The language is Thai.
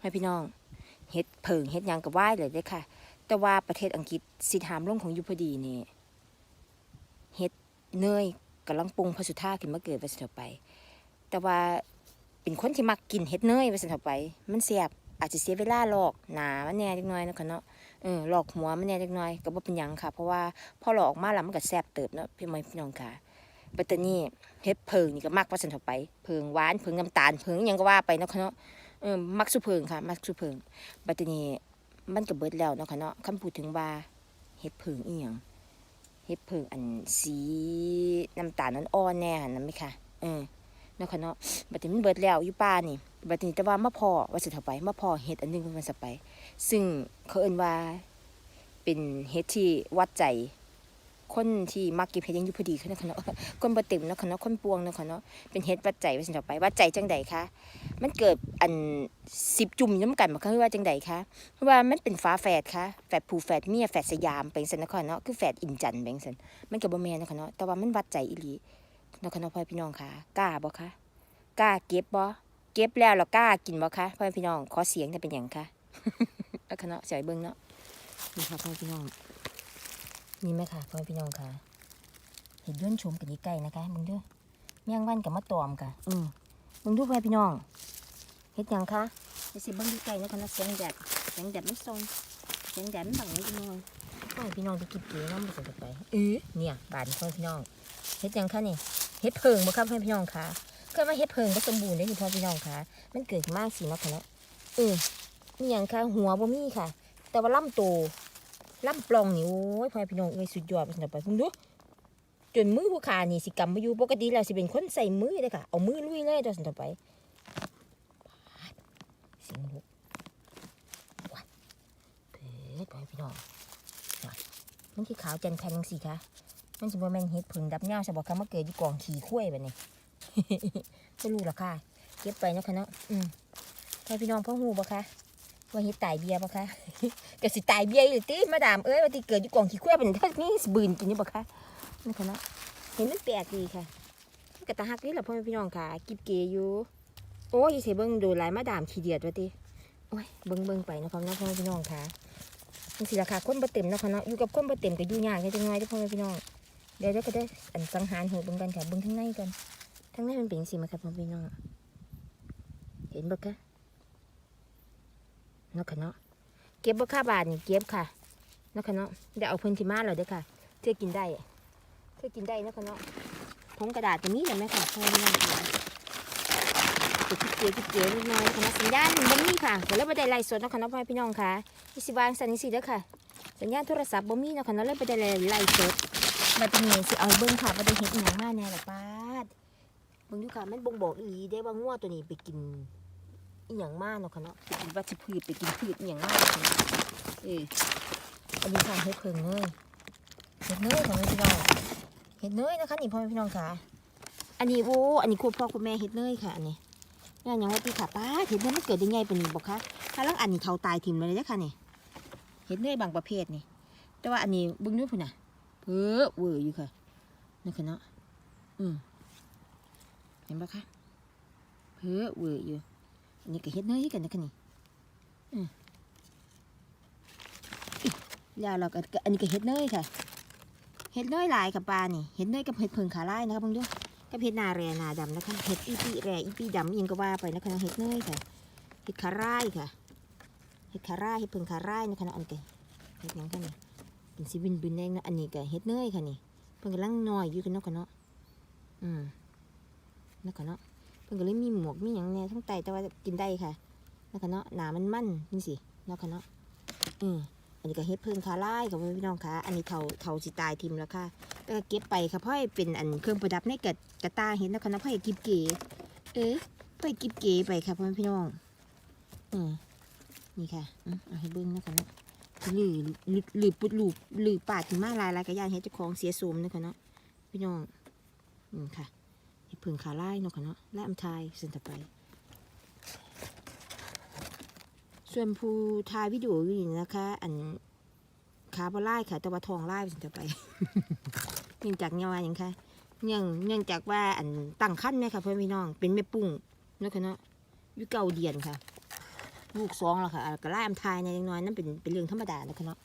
ให้พี่น้องเฮ็ดเพิงเฮ็ดยังกับว่ายเลยเด้ค่ะ แต่ว่าประเทศอังกฤษสิถามลงของยุพอดีนี่เฮ็ดเนยกำลังปรุงพระสุธาขึ้นมาเกิดไปสิเถอไป แต่ว่าเป็นคนที่มักกินเฮ็ดเนยไปสิเถอไป มันแซ่บอาจจะเสียเวลาหลอกหนามันแน่เล็กน้อยนะค่ะเนาะเออหลอกหัวมันแน่เล็กน้อยก็บ่เป็นหยังค่ะ เพราะว่าพอหลอกออกมาแล้วมันก็แซ่บเติบเนาะพี่มอยพี่น้องค่ะปัตตานีเฮ็ดเพิงนี่ก็มักว่าสิเถอไปเพิงหวานเพิงน้ำตาลเพิงยังก็ว่าไปนะค่ะเนาะ เออมักสุเพิงค่ะ มักสุเพิงปัตตานีมันก็เบิดแล้วเนาะค่ะเนาะคำพูดถึงว่าเฮ็ดเพิงอีหยังเฮ็ดเพิงอันสีน้ำตาลอ่อนๆแน่หั่นนั่นไหมคะเออเนาะค่ะเนาะบัดนี้มันเบิดแล้วอยู่ป่านี่บัดนี้แต่ว่ามาพอว่าสิเท่าไปมาพอเฮ็ดอันหนึงมันสไป ซึ่งเขาเอิ้นว่า เป็นเฮ็ดที่วัดใจคนที่มักก็บเฮ็ดยังอยู่พอดีค่ะเนาะค่ะเนาะคนบ่เต็มเนาะค่ะเนาะคนปวงเนาะค่ะเนาะเป็นเฮ็ดวัดใจว่าสิเท่าไปวัดใจจังใดคะ มันเกิดอัน10จุ่มนํกันบ่คะคือว่าจังใดคะเพราะว่ามันเป็นฟ้าแฝดคะแฝดผู้แฝดเมียแฝดสยามเป็นสันนครเนาะคือแฝดอินจันเป็นสันมันกับบ่แม่นนะคะเนาะแต่ว่ามันวัดใจอีหลีนะคะเนาะพ่อพี่น้องค่ะกล้าบ่คะกล้าเก็บบ่เก็บแล้วเรากล้ากินบ่คะพ่อพี่น้องขอเสียงจะเป็นหยังคะนะคะเนาะสียเบิ่งเนาะนี่ค่ะพ่อพี่น้องนี่ไหมค่ะพ่อพี่น้องค่ะ เห็นย้อนชมกันใกล้นะคะมึงด้อเมียงวันกับมะตอมค่ะ อืมมึงดูพ่อพี่น้อง เฮ็ดหยังคะไปสิเบิ่งใกล้ๆนะคะนะเสียงแดดเสียงแดดมันซองเสียงแดดมันบังนิดหน่อยก็ให้พี่น้องไปกินเก๋น้ำไปสิไปเออเนี่ยบานพ่อพี่น้องเฮ็ดหยังคะนี่เฮ็ดเพิงบ่ครับพ่อพี่น้องคะก็ว่าเฮ็ดเพิงก็สมบูรณ์ได้ที่พ่อพี่น้องคะมันเกิดขึ้นมากสิเนาะค่ะเนาะเออนี่หยังคะหัวบ่มีค่ะ แต่ว่าลำโตลำปล่องนี่โอ้ยพ่อพี่น้องเอ้ยสุดยอดไปสิไปคุณดูจนมือผู้ขานี่สิกำมาอยู่ปกติแล้วสิเป็นคนใส่มือเลยค่ะ เอามือลุยเลยตัวสิไปเสียงลูกวัดเผ็ดไปพี่น้องวัดมันที่ขาวจันทร์แทนสิคะมันจะบ่แมนเห็ดผึ่งดับเงาใช่บอกคะมาเกิดยู่กองขี่ข้วยแบบนี้จะรู้หรอค่ะ เก็บไปนะคะเนาะอืมพ่อพี่น้องพ่อหูบ่คะว่าเห็ดตายเบียร์บ่คะก็สิตายเบียร์อยู่ติมาดามเอ้ยว่าที่เกิดยู่กองขี่ข้วยเป็นเท่านี้สิบืนกินนี่บ่คะนี่คะเนาะเห็นมันแปลกดีค่ะมันกะตาฮักนี่แหละพ่อพี่น้องค่ะกิบเกยอยู่ โอ้ยสิเบิ่งดูลายมาดามขี้เดียดว่าติโอ้ยเบิ่งเบิ่งไปนะพ่อเนาะพ่อพี่น้องค่ะนี่สิราคาคนบ่เต็มเนาะคะเนาะอยู่กับคนบ่เต็มก็อยู่ยากจังไงเด้อพ่อแม่พี่น้องเดี๋ยวเดี๋ยวก็ได้อันสังหารหตุเบิ่งกันค่ะเบิ่งข้งในกันข้งในมันเป็นจังซี่มาค่ะพ่อพี่น้องเห็นบ่คะเนาะคะเนาะเก็บบ่ค่าบาทนี่เก็บค่ะเนาะคะเนาะเดี๋ยวเอาเพิ่นที่มาแล้วเด้อค่ะเพื่อกินได้เพื่อกินได้เนาะคะเนาะถุงกระดาษตัวนี้เลยไหมค่ะพ่อแม่พี่น้องค่ะ ติดเกียร์ติดเกียร์นิดหน่อยคณะสัญญาณบ่มีค่ะเดี๋ยวเราไปได้ไล่สดเนาะค่ะเนาะพ่อแม่พี่น้องค่ะที่สิวางสันนิสิเด้อค่ะ สัญญาณโทรศัพท์บ่มีเนาะค่ะเนาะเลยไปได้ไล่สดมาตรงนี้สิเอาเบิ่งค่ะว่าได้เห็นอีหยังมาแน่ล่ะป้าดเบิ่งดูค่ะมันบ่งบอกอีหลีได้ว่างัวตัวนี้ไปกินอีหยังมาเนาะค่ะเนาะไปกินวัชพืชไปกินพืชอีหยังมาเนาะค่ะเอออันนี้ค่ะเฮ็ดเพิ่งเนยเฮ็ดเนยของพี่น้องเฮ็ดเนยนะคะนี่พ่อแม่พี่น้องค่ะอันนี้โอ้อันนี้คุณพ่อคุณแม่เฮ็ดเนยค่ะอันนี้ นี่นยังว่าพี่ค่ะป้าเห็นเนยมันเกิดได้ไงเป็นบอกคะถ้าลังอันนี้เทาตายทิมเลยเด้อค่ะนี่เห็นเนยบางประเภทนี่ แต่ว่าอันนี้บึ้งด้วยพุ่นน่ะเพ้อเวอร์อยู่ค่ะนี่ค่ะเนาะอืมเห็นปะคะเพ้อเวอร์อยู่อันนี้ก็เห็ดเนยกันนะคะนี่อืมอิแล้วเราก็อันนี้ก็เห็ดเนยค่ะเห็ดเนยหลายกับปลานี่เห็ดเนยกับเห็ดเพิงขาไล่นะคะเบิ่งดู กับเห็ดนาแรนาดำนะคะเห็ดอีปีแรอีปีดำยังก็ว่าไปนะคะเห็ดเนยค่ะเห็ดขาร่ายค่ะเห็ดขาร่ายเห็ดเพิงขาร่ายนะคะอันเกเห็ดยังค่ะนี่เป็นสีบินบินแดงนะอันนี้ก็เห็ดเนยค่ะนี่เพิ่งกำลังน้อยอยู่กันเนาะค่ะเนาะอืมนาะค่ะเนาะเพิ่งก็เลยมีหมวกมีหยังแน่ทั้งไตแต่ว่ากินได้ค่ะนาะค่ะเนาะหนามันมั่นนี่สินาะค่ะเนาะอืมอันนี้ก็เห็ดเพิงขาร่ายกับพี่น้องค่ะอันนี้เถาเถาสิตายทิมแล้วค่ะ แล้วก็เก็บไปค่ะเพราะเป็นอันเครื่องประดับในกระกระตาเห็นแล้วค่ะนะพราะให้กิบเก๋เอ๊ะเพราะให้กิบเก๋ไปค่ะพ่อแม่พี่น้องอืมนี่ค่ะเอาให้เบิ้งนะคะเนาะหรือหรือปุดหลูหรือปาดถึงมาลายลายกระยานเฮ็ดเจ้าของเสียสมนะคะเนาะพี่น้องอืมค่ะเพิ่งขาไล่เนาะค่ะเนาะและอำทายเส้นต่อไป ส่วนผู้ทายวิดีโออยู่นี่นะคะ อันขาบ่ไล่ค่ะต่ว่าทองไล่เส้นต่อไป เนื่องจากเนี่ยว่าอย่างค่ะเนื่องเนื่องจากว่าอันตั้งขั้นไหมค่ะเพื่อนพี่น้อง เป็นแม่ปุ้งนาะคะเนาะยุเก่าเดียนค่ะ ลูกสองแล้วค่ะอ่าก็ไล่อำทายในเล็กน้อยนั่นเป็นเป็นเรื่องธรรมดานะคะเนาะ